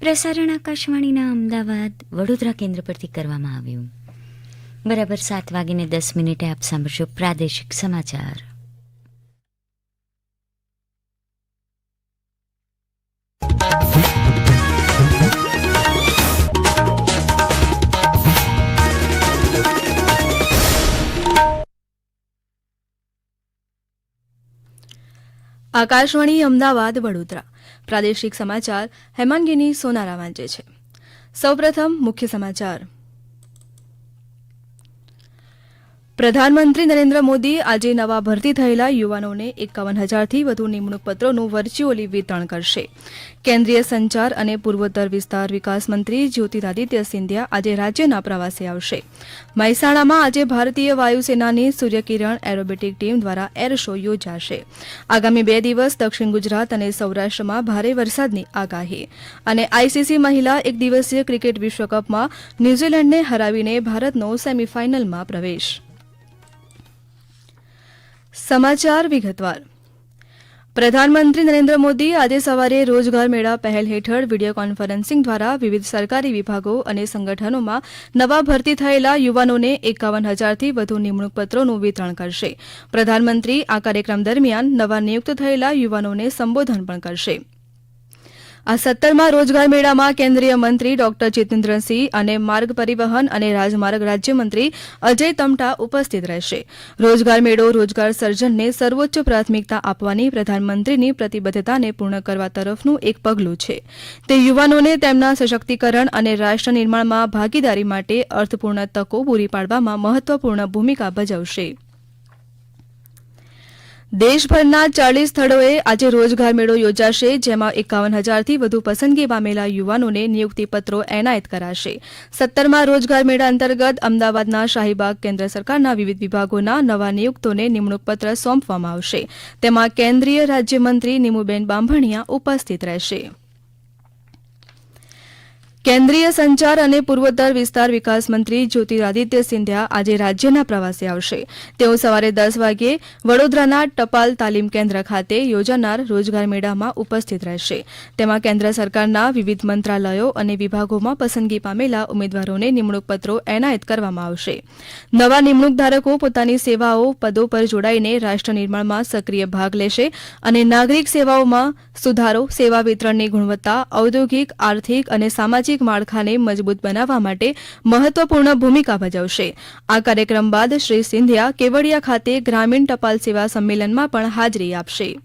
પ્રસારણ આકાશવાણીના અમદાવાદ વડોદરા કેન્દ્ર પરથી કરવામાં આવ્યું. બરાબર સાત વાગીને દસ મિનિટે આપ સાંભળશો પ્રાદેશિક સમાચાર. આકાશવાણી અમદાવાદ વડોદરા. પ્રાદેશિક સમાચાર હેમાંગીની સોનારા વાંચે છે. સૌપ્રથમ મુખ્ય સમાચાર. પ્રધાનમંત્રી નરેન્દ્ર મોદી આજે નવા ભરતી થયેલા યુવાનોને એકાવન હજારથી વધુ નિમણૂક પત્રોનું વર્ચ્યુઅલી વિતરણ કરશે. કેન્દ્રીય સંચાર અને પૂર્વોત્તર વિસ્તાર વિકાસ મંત્રી જ્યોતિરાદિત્ય સિંધિયા આજે રાજ્યના પ્રવાસે આવશે. મહેસાણામાં આજે ભારતીય વાયુસેનાની સૂર્યકિરણ એરોબેટિક ટીમ દ્વારા એર શો યોજાશે. આગામી બે દિવસ દક્ષિણ ગુજરાત અને સૌરાષ્ટ્રમાં ભારે વરસાદની આગાહી અને આઈસીસી મહિલા એક દિવસીય ક્રિકેટ વિશ્વકપમાં ન્યૂઝીલેન્ડને હરાવીને ભારતનો સેમીફાઇનલમાં પ્રવેશ. સમાચાર વિગતવાર. પ્રધાનમંત્રી નરેન્દ્ર મોદી આજે સવારે રોજગાર મેળા પહેલ હેઠળ વીડિયો કોન્ફરન્સિંગ દ્વારા વિવિધ સરકારી વિભાગો અને સંગઠનોમાં નવા ભરતી થયેલા યુવાનોને એકાવન હજારથી વધુ નિમણૂક પત્રોનું વિતરણ કરશે. પ્રધાનમંત્રી આ કાર્યક્રમ દરમિયાન નવા નિયુક્ત થયેલા યુવાનોને સંબોધન પણ કરશે. આ સત્તરમાં રોજગાર મેળામાં કેન્દ્રીય મંત્રી ડોક્ટર જીતેન્દ્રસિંહ અને માર્ગ પરિવહન અને રાજમાર્ગ રાજ્યમંત્રી અજય તમટા ઉપસ્થિત રહેશે. રોજગાર મેળો રોજગાર સર્જનને સર્વોચ્ચ પ્રાથમિકતા આપવાની પ્રધાનમંત્રીની પ્રતિબદ્ધતાને પૂર્ણ કરવા તરફનું એક પગલું છે. તે યુવાનોને તેમના સશક્તિકરણ અને રાષ્ટ્ર નિર્માણમાં ભાગીદારી માટે અર્થપૂર્ણ તકો પૂરી પાડવામાં મહત્વપૂર્ણ ભૂમિકા ભજવશે. દેશભરના ચાલીસ સ્થળોએ આજે રોજગાર મેળો યોજાશે, જેમાં એકાવન હજારથી વધુ પસંદગી પામેલા યુવાનોને નિયુક્તિપત્રો એનાયત કરાશે. સત્તરમાં રોજગાર મેળા અંતર્ગત અમદાવાદના શાહીબાગ કેન્દ્ર સરકારના વિવિધ વિભાગોના નવા નિયુક્તોને નિમણૂકપત્ર સોંપવામાં આવશે. તેમાં કેન્દ્રીય રાજ્યમંત્રી નીમુબેન બાંભણિયા ઉપસ્થિત રહેશે. કેન્દ્રીય સંચાર અને પૂર્વોત્તર વિસ્તાર વિકાસ મંત્રી જ્યોતિરાદિત્ય સિંધિયા આજે રાજ્યના પ્રવાસે આવશે. તેઓ સવારે દસ વાગ્યે વડોદરાના ટપાલ તાલીમ કેન્દ્ર ખાતે યોજાનાર રોજગાર મેળામાં ઉપસ્થિત રહેશે. તેમાં કેન્દ્ર સરકારના વિવિધ મંત્રાલયો અને વિભાગોમાં પસંદગી પામેલા ઉમેદવારોને નિમણૂકપત્રો એનાયત કરવામાં આવશે. નવા નિમણૂક ધારકો પોતાની સેવાઓ પદો પર જોડાઈને રાષ્ટ્ર નિર્માણમાં સક્રિય ભાગ લેશે અને નાગરિક સેવાઓમાં સુધારો, સેવા વિતરણની ગુણવત્તા, ઔદ્યોગિક, આર્થિક અને સામાજિક માળખાને મજબૂત બનાવવા માટે મહત્વપૂર્ણ ભૂમિકા ભજવશે. આ કાર્યક્રમ બાદ શ્રી સિંધિયા કેવડિયા ખાતે ગ્રામીણ ટપાલ સેવા સંમેલનમાં પણ હાજરી આપશે.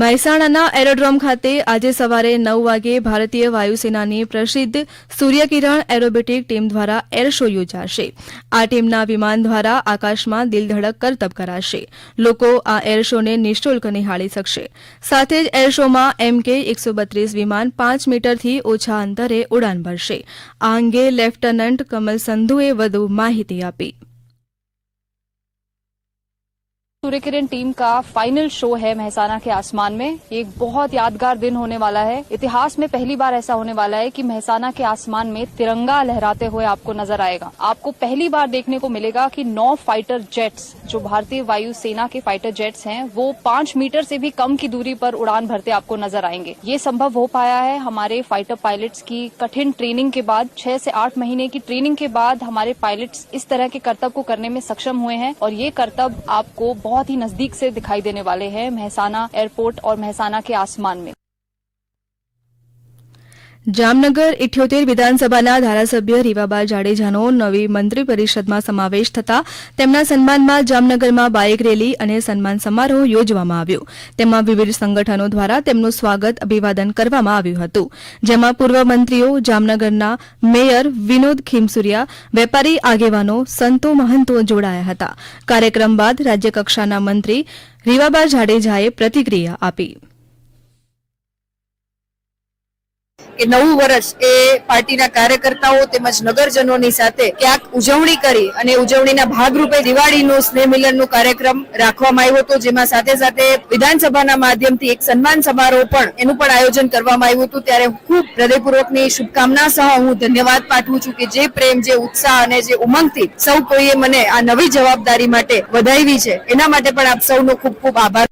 મહેસાણાના એરોડ્રોમ ખાતે આજે સવારે નવ વાગે ભારતીય વાયુસેનાની પ્રસિદ્ધ સૂર્યકિરણ એરોબેટિક ટીમ દ્વારા એર શો યોજાશે. આ ટીમના વિમાન દ્વારા આકાશમાં દિલધડક કરતબ કરાશે. લોકો આ એર શોને નિઃશુલ્ક નિહાળી શકશે. સાથે જ એર શોમાં એમકે એકસો બત્રીસ વિમાન પાંચ મીટરથી ઓછા અંતરે ઉડાન ભરશે. આ અંગે લેફ્ટનન્ટ કમલ સંધુએ વધુ માહિતી આપી. सूर्य किरण टीम का फाइनल शो है महसाना के आसमान में। ये एक बहुत यादगार दिन होने वाला है। इतिहास में पहली बार ऐसा होने वाला है कि महसाना के आसमान में तिरंगा लहराते हुए आपको नज़र आएगा। आपको पहली बार देखने को मिलेगा कि नौ फाइटर जेट्स, जो भारतीय वायु सेना के फाइटर जेट्स हैं, वो पाँच मीटर से भी कम की दूरी पर उड़ान भरते आपको नज़र आएँगे। ये संभव हो पाया है हमारे फाइटर पायलट्स की कठिन ट्रेनिंग के बाद। छह से आठ महीने की ट्रेनिंग के बाद हमारे पायलट्स इस तरह के कर्तव्य को करने में सक्षम हुए हैं और ये कर्तव्य आपको बहुत ही नजदीक से दिखाई देने वाले हैं महसाना एयरपोर्ट और महसाना के आसमान में જામનગર ઇઠ્યોતેર વિધાનસભાના ધારાસભ્ય રીવાબા જાડેજાનો નવી મંત્રી પરિષદમાં સમાવેશ થતા તેમના સન્માનમાં જામનગરમાં બાઇક રેલી અને સન્માન સમારોહ યોજવામાં આવ્યો. તેમાં વિવિધ સંગઠનો દ્વારા તેમનું સ્વાગત અભિવાદન કરવામાં આવ્યું હતું. જેમાં પૂર્વ મંત્રીઓ, જામનગરના મેયર વિનોદ ખીમસુરિયા, વેપારી આગેવાનો, સંતો મહંતો જોડાયા હતા. કાર્યક્રમ બાદ રાજ્યકક્ષાના મંત્રી રીવાબા જાડેજાએ પ્રતિક્રિયા આપી. કે નવું વર્ષ એ પાર્ટીના કાર્યકર્તાઓ તેમજ નગરજનોની સાથે ક્યાંક ઉજવણી કરી અને ઉજવણીના ભાગરૂપે દિવાળીનું સ્નેહ મિલનનો કાર્યક્રમ રાખવામાં આવ્યો હતો, જેમાં સાથે સાથે વિધાનસભાના માધ્યમથી એક સન્માન સમારોહ પણ એનું પણ આયોજન કરવામાં આવ્યું હતું. ત્યારે ખૂબ હૃદયપૂર્વકની શુભકામના સહ હું ધન્યવાદ પાઠવું છું કે જે પ્રેમ, જે ઉત્સાહ અને જે ઉમંગથી સૌ કોઈએ મને આ નવી જવાબદારી માટે વધાવી છે. એના માટે પણ આપ સૌનો ખૂબ ખૂબ આભાર.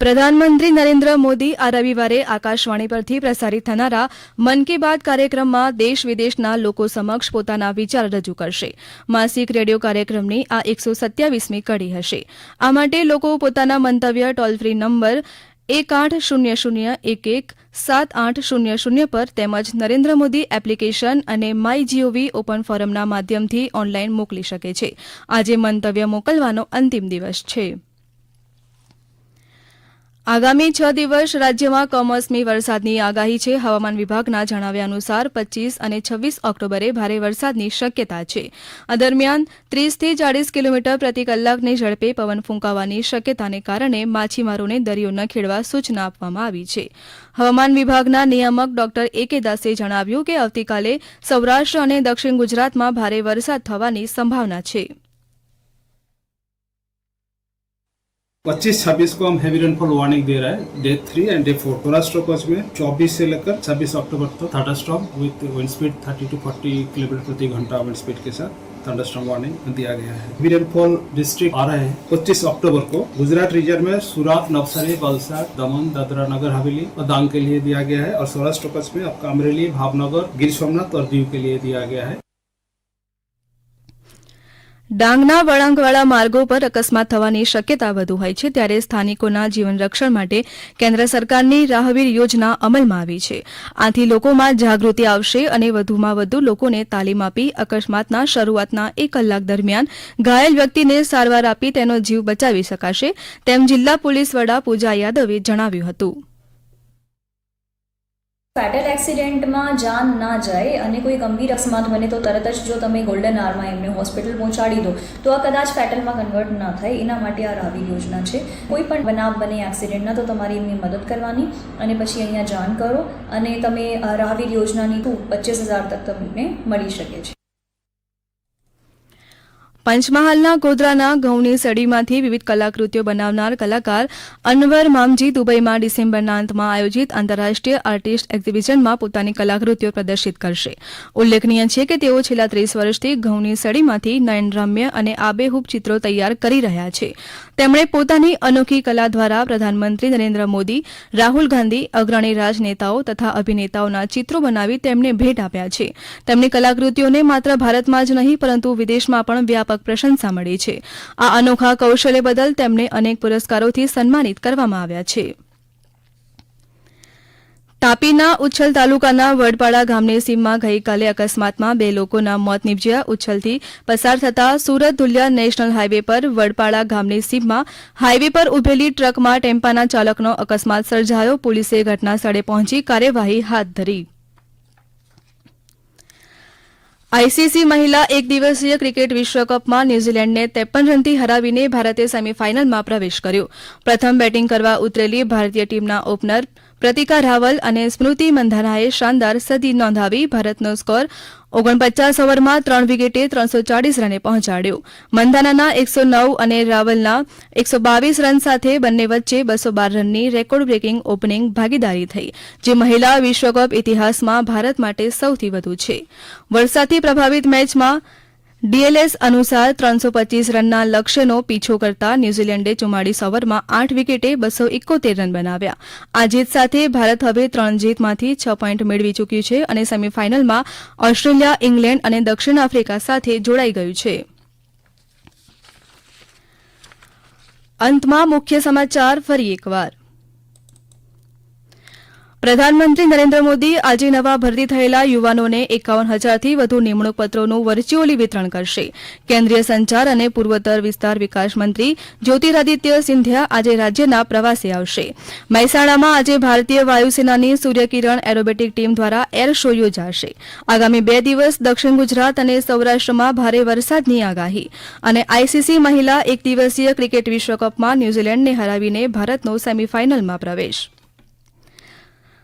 પ્રધાનમંત્રી નરેન્દ્ર મોદી આ રવિવારે આકાશવાણી પરથી પ્રસારિત થનારા મન કી બાત કાર્યક્રમમાં દેશ વિદેશના લોકો સમક્ષ પોતાના વિચાર રજૂ કરશે. માસિક રેડિયો કાર્યક્રમની આ એકસો સત્યાવીસમી કડી હશે. આ માટે લોકો પોતાના મંતવ્ય ટોલ ફ્રી નંબર એક આઠ શૂન્ય શૂન્ય એક એક સાત આઠ શૂન્ય શૂન્ય પર તેમજ નરેન્દ્ર મોદી એપ્લિકેશન અને માય જીઓવી ઓપન ફોરમના માધ્યમથી ઓનલાઈન મોકલી શકે છે. આજે મંતવ્ય મોકલવાનો અંતિમ દિવસ છે. આગામી છ દિવસ રાજ્યમાં કમોસમી વરસાદની આગાહી છે. હવામાન વિભાગના જણાવ્યા અનુસાર પચીસ અને છવ્વીસ ઓક્ટોબરે ભારે વરસાદની શક્યતા છે. આ દરમિયાન ત્રીસથી ચાળીસ કિલોમીટર પ્રતિ કલાકની ઝડપે પવન ફૂંકાવાની શક્યતાને કારણે માછીમારોને દરિયો ન ખેડવા સૂચના આપવામાં આવી છે. હવામાન વિભાગના નિયામક ડોક્ટર એ કે દાસે જણાવ્યું કે આવતીકાલે સૌરાષ્ટ્ર અને દક્ષિણ ગુજરાતમાં ભારે વરસાદ થવાની સંભાવના છે. पच्चीस छब्बीस को हम हैवी रेनफॉल वार्निंग दे रहा है। Day three and day four Saurashtra Kutch में, चौबीस से लेकर छब्बीस अक्टूबर तक thunderstorm with wind speed thirty to forty kilometre प्रति घंटा विंड स्पीड के साथ स्टॉर्म वार्निंग दिया गया है। हैवी रेनफॉल डिस्ट्रिक्ट आ रहे हैं। पच्चीस अक्टूबर को गुजरात रीजन में सूरत नवसारी, वलसाड, दमन, दादरा नगर, हवेली और दांग के लिए दिया गया है और सौराष्ट्र कच्छ में आपका अमरेली भावनगर, गिर सोमनाथ और दीव के लिए दिया गया है। ડાંગના વળાંકવાળા માર્ગો પર અકસ્માત થવાની શક્યતા વધુ હોય છે ત્યારે સ્થાનિકોના જીવન રક્ષણ માટે કેન્દ્ર સરકારની રાહવીર યોજના અમલમાં આવી છે. આથી લોકોમાં જાગૃતિ આવશે અને વધુમાં વધુ લોકોને તાલીમ આપી અકસ્માતના શરૂઆતના એક કલાક દરમિયાન ઘાયલ વ્યક્તિને સારવાર આપી તેનો જીવ બચાવી શકાશે તેમ જિલ્લા પોલીસ વડા પૂજા યાદવે જણાવ્યું હતું. ફેટલ એક્સિડન્ટમાં જાન ના જાય અને કોઈ ગંભીર અકસ્માત બને તો તરત જ જો તમે ગોલ્ડન આરમાં એમને હોસ્પિટલ પહોંચાડી દો, તો આ કદાચ ફેટલમાં કન્વર્ટ ના થાય. એના માટે આ રાવી યોજના છે. કોઈ પણ બનાવ બને એક્સિડન્ટના તો તમારી એમની મદદ કરવાની અને પછી અહીંયા જાણ કરો અને તમે રાવી યોજનાની ટુ પચીસ હજાર તક તમને મળી શકે છે. પંચમહાલના ગોધરાના ઘઉંની સડીમાંથી વિવિધ કલાકૃતિઓ બનાવનાર કલાકાર અનવર મામજી દુબઈમાં ડિસેમ્બરના અંતમાં આયોજિત આંતરરાષ્ટ્રીય આર્ટિસ્ટ એક્ઝિબિશનમાં પોતાની કલાકૃતિઓ પ્રદર્શિત કરશે. ઉલ્લેખનીય છે કે તેઓ છેલ્લા ત્રીસ વર્ષથી ઘઉંની સડીમાંથી નયનરમ્ય અને આબેહૂબ ચિત્રો તૈયાર કરી રહ્યા છે. તેમણે પોતાની અનોખી કલા દ્વારા પ્રધાનમંત્રી નરેન્દ્ર મોદી, રાહુલ ગાંધી, અગ્રણી રાજનેતાઓ તથા અભિનેતાઓના ચિત્રો બનાવી તેમને ભેટ આપ્યા છે. તેમની કલાકૃતિઓને માત્ર ભારતમાં જ નહીં, પરંતુ વિદેશમાં પણ વ્યાપક પ્રશંસા મળી છે. આ અનોખા કૌશલ્ય બદલ તેમને અનેક પુરસ્કારોથી સન્માનિત કરવામાં આવ્યા છે. તાપીના ઉચ્છલ તાલુકાના વડપાડા ગામની સીમમાં ગઈકાલે અકસ્માતમાં બે લોકોના મોત નીપજ્યા. ઉચ્છલથી પસાર થતા સુરત ધુલિયા નેશનલ હાઈવે પર વડપાડા ગામની સીમમાં હાઈવે પર ઉભેલી ટ્રકમાં ટેમ્પાના ચાલકનો અકસ્માત સર્જાયો. પોલીસે ઘટના સ્થળે પહોંચી કાર્યવાહી હાથ ધરી. આઈસીસી મહિલા એક દિવસીય ક્રિકેટ વિશ્વકપમાં ન્યૂઝીલેન્ડને ત્રેપન રનથી હરાવીને ભારતે સેમીફાઇનલમાં પ્રવેશ કર્યો. પ્રથમ બેટિંગ કરવા ઉતરેલી ભારતીય ટીમના ઓપનર પ્રતિકા રાવલ અને સ્મૃતિ મંધાનાએ શાનદાર સદી નોંધાવી ભારતનો સ્કોર ઓગણપચાસ ઓવરમાં ત્રણ વિકેટે ત્રણસો ચાળીસ રને પહોંચાડ્યો. મંધાનાના એકસો નવ અને રાવલના એકસો બાવીસ રન સાથે બંને વચ્ચે બસો બાર રનની રેકોર્ડ બ્રેકિંગ ઓપનિંગ ભાગીદારી થઈ, જે મહિલા વિશ્વકપ ઇતિહાસમાં ભારત માટે સૌથી વધુ છે. વરસાદથી પ્રભાવિત મેચમાં ડીએલએસ અનુસાર ત્રણસો પચીસ રનના લક્ષ્યનો પીછો કરતા ન્યૂઝીલેન્ડે ચુમ્માળીસ ઓવરમાં આઠ વિકેટે બસો એકોતેર રન બનાવ્યા. આ જીત સાથે ભારત હવે ત્રણ જીતમાંથી છ પોઈન્ટ મેળવી ચૂક્યું છે અને સેમીફાઇનલમાં ઓસ્ટ્રેલિયા, ઇંગ્લેન્ડ અને દક્ષિણ આફ્રિકા સાથે જોડાઈ ગયું છે. અંતમાં મુખ્ય સમાચાર ફરી એકવાર. પ્રધાનમંત્રી નરેન્દ્ર મોદી આજે નવા ભરતી થયેલા યુવાનોને એકાવન હજારથી વધુ નિમણૂક પત્રોનું વર્ચ્યુઅલી વિતરણ કરશે. કેન્દ્રીય સંચાર અને પૂર્વોત્તર વિસ્તાર વિકાસ મંત્રી જ્યોતિરાદિત્ય સિંધિયા આજે રાજ્યના પ્રવાસે આવશે. મહેસાણામાં આજે ભારતીય વાયુસેનાની સૂર્યકિરણ એરોબેટિક ટીમ દ્વારા એર શો યોજાશે. આગામી બે દિવસ દક્ષિણ ગુજરાત અને સૌરાષ્ટ્રમાં ભારે વરસાદની આગાહી અને આઈસીસી મહિલા એક દિવસીય ક્રિકેટ વિશ્વકપમાં ન્યૂઝીલેન્ડને હરાવીને ભારતનો સેમીફાઇનલમાં પ્રવેશ.